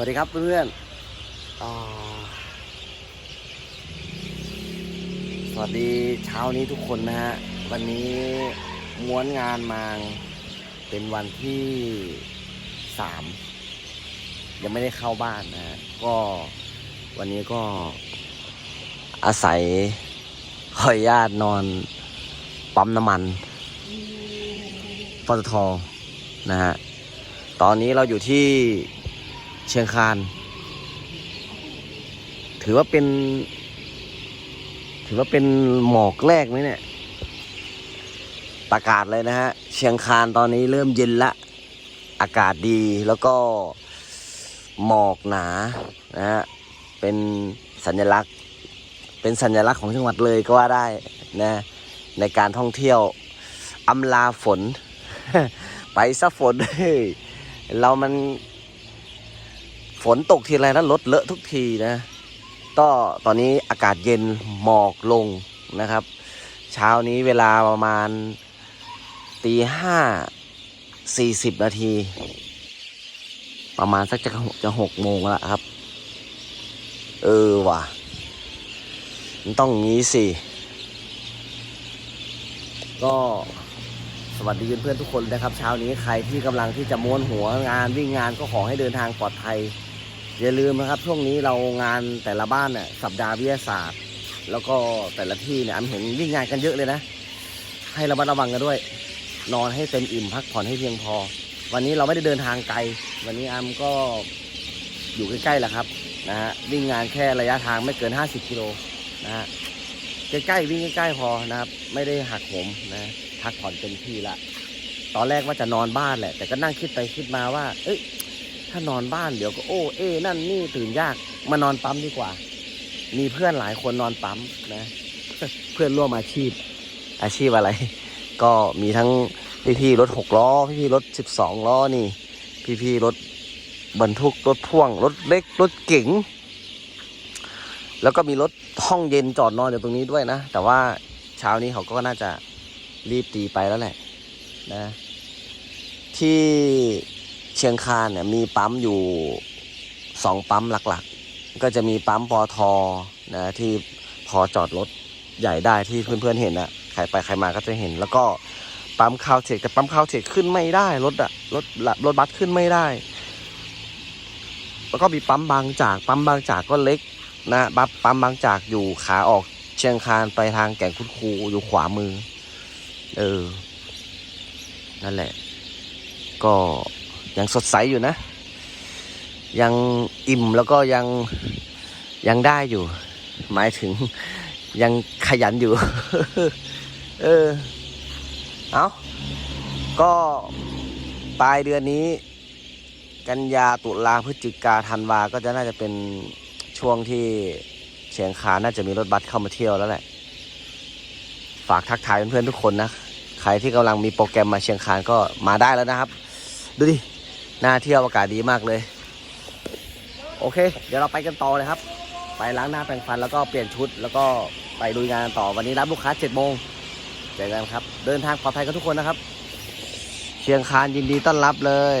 วัสดีครับเพื่อนๆอ่าสวัสดีเช้านี้ทุกคนนะฮะ วันนี้ม้วนงานมาเป็นวันที่สามยังไม่ได้เข้าบ้านนะฮะ ก็วันนี้ก็อาศัยขออนุญาตนอนปั๊มน้ำมันปตทนะฮะ ตอนนี้เราอยู่ที่ เชียงคาน ถือว่าเป็น ถือว่าเป็นหมอกแรกไหมเนี่ย ประกาศเลยนะฮะ เชียงคานตอนนี้เริ่มเย็นละ อากาศดีแล้วก็หมอกหนานะฮะ เป็นสัญลักษณ์ เป็นสัญลักษณ์ของจังหวัดเลยก็ว่าได้นะในการท่องเที่ยวอำลาฝน ไปซะฝนเฮ้ยเรามัน ฝนตกทีไรแล้วรถเลอะทุกทีนะก็ตอนนี้อากาศเย็นหมอกลงนะครับ เช้านี้เวลาประมาณตีห้าสี่สิบนาที ประมาณสักจะจะหกโมงแล้วครับ เออว่ะ มันต้องงี้สิ ก็สวัสดีเพื่อนๆทุกคนนะครับ เช้านี้ใครที่กำลังที่จะม้วนหัวงานวิ่งงานก็ขอให้เดินทางปลอดภัย อย่าลืมนะครับช่วงนี้เรางานแต่ละบ้านเนี่ยสัปดาห์วิทยาศาสตร์ แล้วก็แต่ละที่เนี่ยอันเห็นวิ่งงานกันเยอะเลยนะ ให้ระมัดระวังกันด้วย นอนให้เต็มอิ่มพักผ่อนให้เพียงพอ วันนี้เราไม่ได้เดินทางไกล วันนี้อัมก็อยู่ใกล้ๆแหละครับนะฮะวิ่งงานแค่ระยะทางไม่เกิน 50กิโลนะฮะใกล้ๆวิ่งใกล้ๆพอนะครับ ไม่ได้หักโหมนะพักผ่อนเต็มที่ละ ตอนแรกว่าจะนอนบ้านแหละ แต่ก็นั่งคิดไปคิดมาว่า เอ้ย ถ้านอนบ้านเดี๋ยวก็โอ้เอ้นั่นนี่ตื่นยากมานอนปั๊มดีกว่า มีเพื่อนหลายคนนอนปั๊มนะ เพื่อนร่วมอาชีพ อาชีพอะไร ก็มีทั้งพี่ๆรถหกล้อ พี่ๆรถสิบสองล้อนี่ พี่ๆรถบรรทุกรถพ่วง รถเล็กรถเก๋งแล้วก็มีรถห้องเย็นจอดนอนอยู่ตรงนี้ด้วยนะ แต่ว่าเช้านี้เขาก็น่าจะรีบตีไปแล้วแหละนะ ที่ เชียงคานเนี่ยมีปั๊มอยู่สองปั๊มหลักๆ ก็จะมีปั๊มปอทอนะที่พอจอดรถใหญ่ได้ที่เพื่อนๆเห็นนะใครไปใครมาก็จะเห็น แล้วก็ปั๊มคาวเทคแต่ปั๊มคาวเทคขึ้นไม่ได้รถอะรถรถบัสขึ้นไม่ได้ แล้วก็มีปั๊มบางจากปั๊มบางจากก็เล็กนะบัสปั๊มบางจากอยู่ขาออกเชียงคานไปทางแก่งคุดคูอยู่ขวามือ เออ นั่นแหละ ก็ ยังสดใสอยู่นะ ยังอิ่มแล้วก็ยังยังได้อยู่ หมายถึงยังขยันอยู่ เออ เอาก็ปลายเดือนนี้ กันยาตุลาพฤศจิกาธันวาก็จะน่าจะเป็นช่วงที่เชียงคานน่าจะมีรถบัสเข้ามาเที่ยวแล้วแหละ ฝากทักทายเพื่อนๆทุกคนนะ ใครที่กำลังมีโปรแกรมมาเชียงคานก็มาได้แล้วนะครับ ดูดิ น่าเที่ยวอากาศดีมากเลย โอเค เดี๋ยวเราไปกันต่อเลยครับ ไปล้างหน้าแปรงฟันแล้วก็เปลี่ยนชุด แล้วก็ไปดูงานกันต่อวันนี้รับลูกค้าเจ็ดโมงเจอกันครับ เดินทางปลอดภัยกันทุกคนนะครับ เชียงคานยินดีต้อนรับเลย